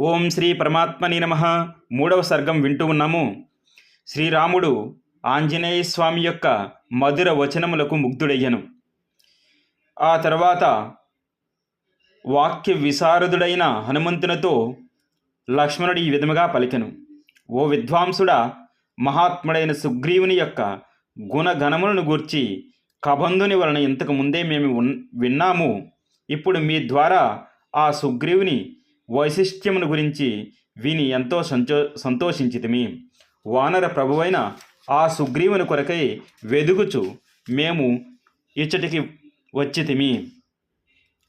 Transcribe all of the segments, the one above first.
ఓం శ్రీ పరమాత్మని నమ. మూడవ సర్గం వింటూ ఉన్నాము. శ్రీరాముడు ఆంజనేయ స్వామి యొక్క మధుర వచనములకు ముగ్ధుడయ్యను. ఆ తర్వాత వాక్య విశారదుడైన హనుమంతునితో లక్ష్మణుడు ఈ విధముగా పలికెను. ఓ విద్వాంసుడా మహాత్ముడైన సుగ్రీవుని యొక్క గుణగణములను గూర్చి కబంధుని వలన ఇంతకు ముందే మేము ఉన్- విన్నాము. ఇప్పుడు మీ ద్వారా ఆ సుగ్రీవుని వైశిష్ట్యమును గురించి విని ఎంతో సంతో సంతోషించితిమి. వానర ప్రభువైన ఆ సుగ్రీవుని కొరకై వెదుగుచు మేము ఇచ్చటికి వచ్చితిమి.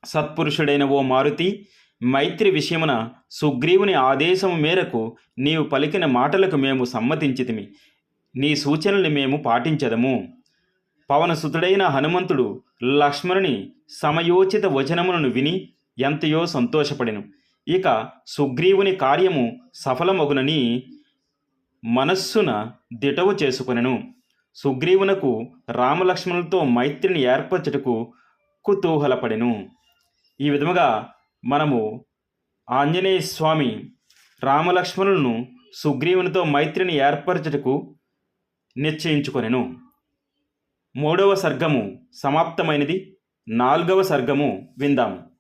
సత్పురుషుడైన ఓ మారుతి మైత్రి విషయమున సుగ్రీవుని ఆదేశము మేరకు నీవు పలికిన మాటలకు మేము సమ్మతించితిమి. నీ సూచనల్ని మేము పాటించదము. పవనసుతుడైన హనుమంతుడు లక్ష్మణుని సమయోచిత వచనములను విని ఎంతయో సంతోషపడెను. ఇక సుగ్రీవుని కార్యము సఫలమగునని మనస్సున దిటవు చేసుకునెను. సుగ్రీవునకు రామలక్ష్మణులతో మైత్రిని ఏర్పరచుటకు కుతూహలపడెను. ఈ విధముగా మనము ఆంజనేయ స్వామి రామలక్ష్మణులను సుగ్రీవునితో మైత్రిని ఏర్పరచుటకు నిశ్చయించుకొనెను. మూడవ సర్గము సమాప్తమైనది. నాలుగవ సర్గము విందాము.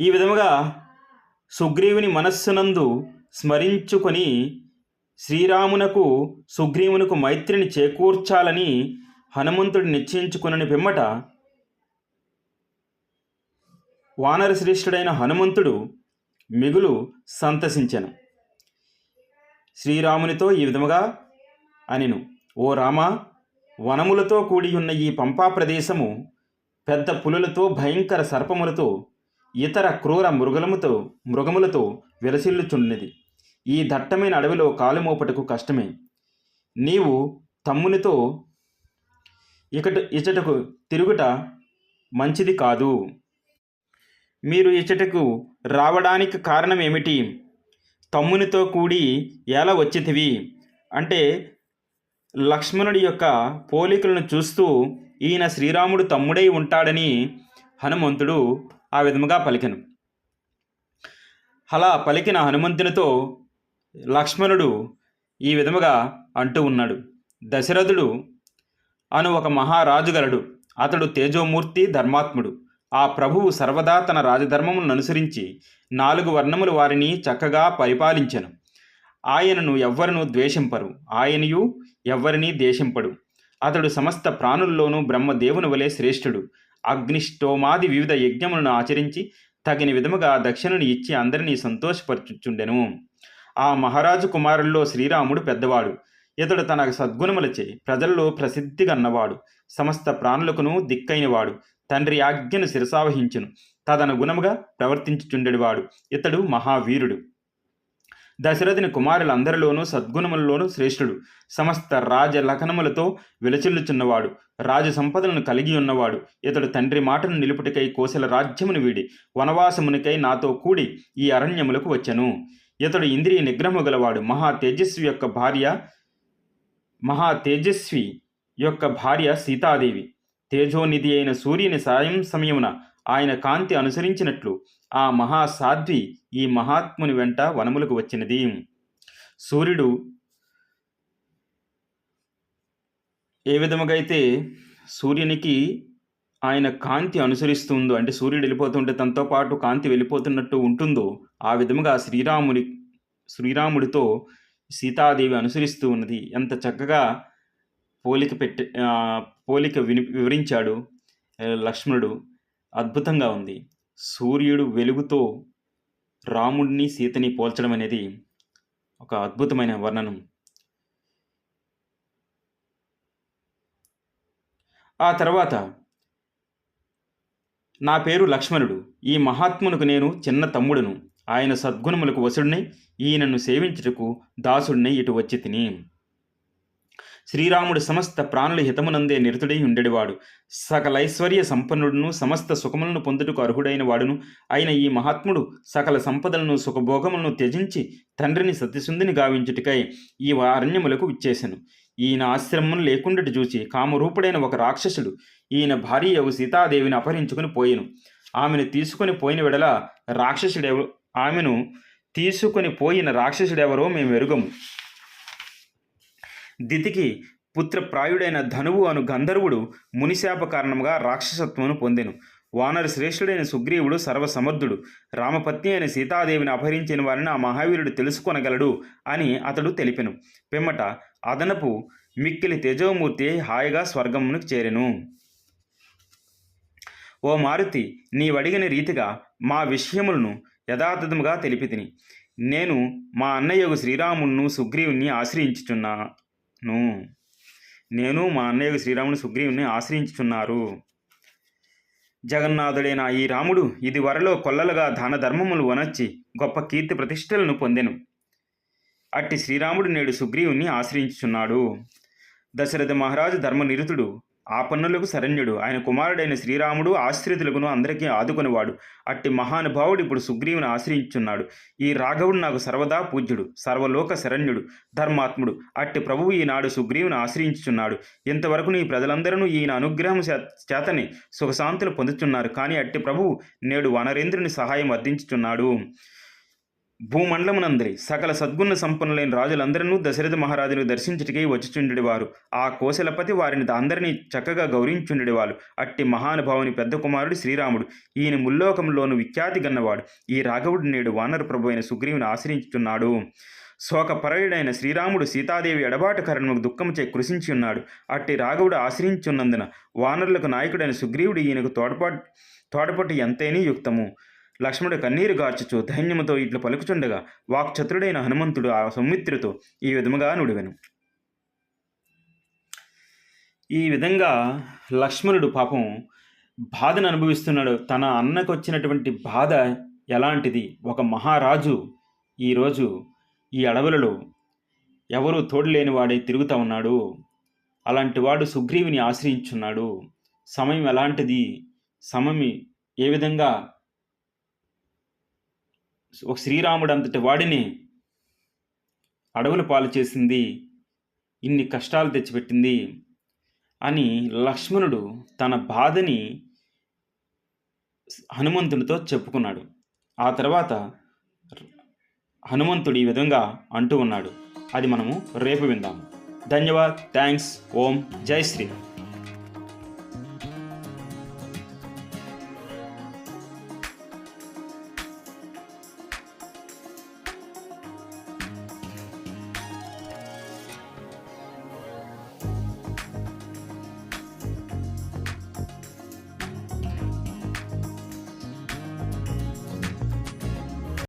ఈ విధముగా సుగ్రీవుని మనస్సునందు స్మరించుకొని శ్రీరామునకు సుగ్రీవునకు మైత్రిని చేకూర్చాలని హనుమంతుడు నిశ్చయించుకునని పిమ్మట వానర శ్రేష్ఠుడైన హనుమంతుడు మిగులు సంతసించెను. శ్రీరామునితో ఈ విధముగా అనిను. ఓ రామ వనములతో కూడి ఉన్న ఈ పంపా ప్రదేశము పెద్ద పులులతో భయంకర సర్పములతో ఇతర క్రూర మృగలముతో మృగములతో విలసిల్లుచున్నది. ఈ దట్టమైన అడవిలో కాలుమోపటకు కష్టమే. నీవు తమ్మునితో ఇకట ఇచటకు తిరుగుట మంచిది కాదు. మీరు ఇచ్చటకు రావడానికి కారణం ఏమిటి తమ్మునితో కూడి ఎలా వచ్చితివి? అంటే లక్ష్మణుడి యొక్క పోలికలను చూస్తూ ఈయన శ్రీరాముడు తమ్ముడై ఉంటాడని హనుమంతుడు ఆ విధముగా పలికెను. అలా పలికిన హనుమంతునితో లక్ష్మణుడు ఈ విధముగా అంటూ ఉన్నాడు. దశరథుడు అను ఒక మహారాజు గలడు. అతడు తేజోమూర్తి ధర్మాత్ముడు. ఆ ప్రభువు సర్వదా తన రాజధర్మమును అనుసరించి నాలుగు వర్ణములు వారిని చక్కగా పరిపాలించెను. ఆయనను ఎవ్వరును ద్వేషింపరు. ఆయనయు ఎవ్వరినీ దేశింపడు. అతడు సమస్త ప్రాణుల్లోనూ బ్రహ్మదేవుని వలె శ్రేష్ఠుడు. అగ్నిష్టోమాది వివిధ యజ్ఞములను ఆచరించి తగిన విధముగా దక్షిణను ఇచ్చి అందరినీ సంతోషపరచుచుండెను. ఆ మహారాజు కుమారుల్లో శ్రీరాముడు పెద్దవాడు. ఇతడు తన సద్గుణములచే ప్రజల్లో ప్రసిద్ధి గన్నవాడు. సమస్త ప్రాణులకును దిక్కైనవాడు. తండ్రి ఆజ్ఞను శిరసావహించును. తదనుగుణముగా ప్రవర్తించుచుండెడివాడు. ఇతడు మహావీరుడు. దశరథుని కుమారులందరిలోనూ సద్గుణములలోనూ శ్రేష్ఠుడు. సమస్త రాజ లఖనములతో విలచిల్లుచున్నవాడు. రాజ సంపదలను కలిగి ఉన్నవాడు. ఇతడు తండ్రి మాటను నిలుపుటికై కోసల రాజ్యమును వీడి వనవాసమునికై నాతో కూడి ఈ అరణ్యములకు వచ్చెను. ఇతడు ఇంద్రియ నిగ్రహము గలవాడు. మహా తేజస్వి యొక్క భార్య మహా తేజస్వి యొక్క భార్య సీతాదేవి. తేజోనిధి అయిన సూర్యుని సాయం సమయమున ఆయన కాంతి అనుసరించినట్లు ఆ మహాసాధ్వి ఈ మహాత్ముని వెంట వనములకు వచ్చినది. సూర్యుడు ఏ విధముగా అయితే సూర్యునికి ఆయన కాంతి అనుసరిస్తుందో అంటే సూర్యుడు వెళ్ళిపోతుంటే తనతో పాటు కాంతి వెళ్ళిపోతున్నట్టు ఉంటుందో ఆ విధముగా శ్రీరాముని శ్రీరాముడితో సీతాదేవి అనుసరిస్తూ ఉన్నది. ఎంత చక్కగా పోలిక పెట్టి పోలిక విని వివరించాడు లక్ష్మణుడు. అద్భుతంగా ఉంది. సూర్యుడు వెలుగుతో రాముడిని సీతని పోల్చడం అనేది ఒక అద్భుతమైన వర్ణనం. ఆ తర్వాత నా పేరు లక్ష్మణుడు. ఈ మహాత్మునికి నేను చిన్న తమ్ముడును. ఆయన సద్గుణములకు వసుడిని ఈయనను సేవించుటకు దాసుడిని ఇటు వచ్చి తిని శ్రీరాముడు సమస్త ప్రాణుల హితమునందే నిరతుడై ఉండేవాడు. సకల ఐశ్వర్య సంపన్నుడును సమస్త సుఖములను పొందుటకు అర్హుడైన వాడును. అయిన ఈ మహాత్ముడు సకల సంపదలను సుఖభోగములను త్యజించి తండ్రిని సత్యసుందిని గావించుటకై ఈ అరణ్యములకు విచ్చేసెను. ఈయన ఆశ్రమం లేకుండా చూచి కామరూపుడైన ఒక రాక్షసుడు ఈయన భార్య అవు సీతాదేవిని అపహరించుకుని పోయెను. ఆమెను తీసుకుని పోయిన వెడల రాక్షసుడెవ ఆమెను తీసుకొని పోయిన రాక్షసుడెవరో మేము ఎరుగము దితికి పుత్రప్రాయుడైన ధనువు అను గంధర్వుడు మునిశాప కారణముగా రాక్షసత్వమును పొందెను. వానర శ్రేష్ఠుడైన సుగ్రీవుడు సర్వసమర్థుడు. రామపత్ని అయిన సీతాదేవిని అపహరించిన వారిని ఆ మహావీరుడు తెలుసుకొనగలడు అని అతడు తెలిపెను. పిమ్మట అదనపు మిక్కిలి తేజోమూర్తి హాయిగా స్వర్గమును చేరెను. ఓ మారుతి నీవడిగిన రీతిగా మా విషయములను యథాతథముగా తెలిపితిని. నేను మా అన్నయ్యకు శ్రీరామును సుగ్రీవుని ను. నేను మా అన్నయ్యకు శ్రీరాముని సుగ్రీవుని ఆశ్రయించుచున్నారు. జగన్నాథుడైన ఈ రాముడు ఇది వరలో కొల్లలుగా దాన ధర్మములు వనొచ్చి గొప్ప కీర్తి ప్రతిష్టలను పొందెను. అట్టి శ్రీరాముడు నేడు సుగ్రీవుని ఆశ్రయించుచున్నాడు. దశరథ మహారాజు ధర్మనిరుతుడు ఆ పన్నులకు శరణ్యుడు. ఆయన కుమారుడైన శ్రీరాముడు ఆశ్రితులకును అందరికీ ఆదుకునేవాడు. అట్టి మహానుభావుడు ఇప్పుడు సుగ్రీవుని ఆశ్రయించున్నాడు. ఈ రాఘవుడు నాకు సర్వదా పూజ్యుడు సర్వలోక శరణ్యుడు ధర్మాత్ముడు. అట్టి ప్రభువు ఈనాడు సుగ్రీవుని ఆశ్రయించుచున్నాడు. ఇంతవరకు నీ ప్రజలందరూ ఈయన అనుగ్రహం చేతని సుఖశాంతులు పొందుతున్నారు కానీ అట్టి ప్రభువు నేడు వనరేంద్రుని సహాయం అర్థించుచున్నాడు. భూమండలమునందరి సకల సద్గుణ సంపన్నులైన రాజులందరూ దశరథ మహారాజును దర్శించుటకై వచ్చుచుండెడివారు. ఆ కోశలపతి వారిని అందరినీ చక్కగా గౌరవించుండెడివారు. అట్టి మహానుభావుని పెద్ద కుమారుడు శ్రీరాముడు. ఈయన ముల్లోకంలోను విఖ్యాతి గన్నవాడు. ఈ రాఘవుడు నేడు వానర ప్రభు అయిన సుగ్రీవుని ఆశ్రయించుచున్నాడు. శోకపరయుడైన శ్రీరాముడు సీతాదేవి ఎడబాటు కరణకు దుఃఖముచే కృషించి ఉన్నాడు. అట్టి రాఘవుడు ఆశ్రయించున్నందున వానరులకు నాయకుడైన సుగ్రీవుడు ఈయనకు తోడ్పాటు తోడ్పటి ఎంతైనా యుక్తము. లక్ష్మణుడు కన్నీరు గార్చుచు ధైన్యముతో ఇట్లు పలుకుచుండగా వాక్చతురుడైన హనుమంతుడు ఆ సౌమిత్రుతో ఈ విధముగా నుడివెను. ఈ విధంగా లక్ష్మణుడు పాపం బాధను అనుభవిస్తున్నాడు. తన అన్నకు వచ్చినటువంటి బాధ ఎలాంటిది? ఒక మహారాజు ఈరోజు ఈ అడవులలో ఎవరు తోడులేని వాడే తిరుగుతూ ఉన్నాడు. అలాంటి వాడు సుగ్రీవుని ఆశ్రయించున్నాడు. సమయం ఎలాంటిది? సమయం ఏ విధంగా ఒక శ్రీరాముడు అంతటి వాడిని అడవుల పాలు చేసింది ఇన్ని కష్టాలు తెచ్చిపెట్టింది అని లక్ష్మణుడు తన బాధని హనుమంతునితో చెప్పుకున్నాడు. ఆ తర్వాత హనుమంతుడు ఈ విధంగా అంటూ ఉన్నాడు. అది మనము రేపు విందాము ధన్యవాద్. థ్యాంక్స్. ఓం. జై శ్రీరామ్.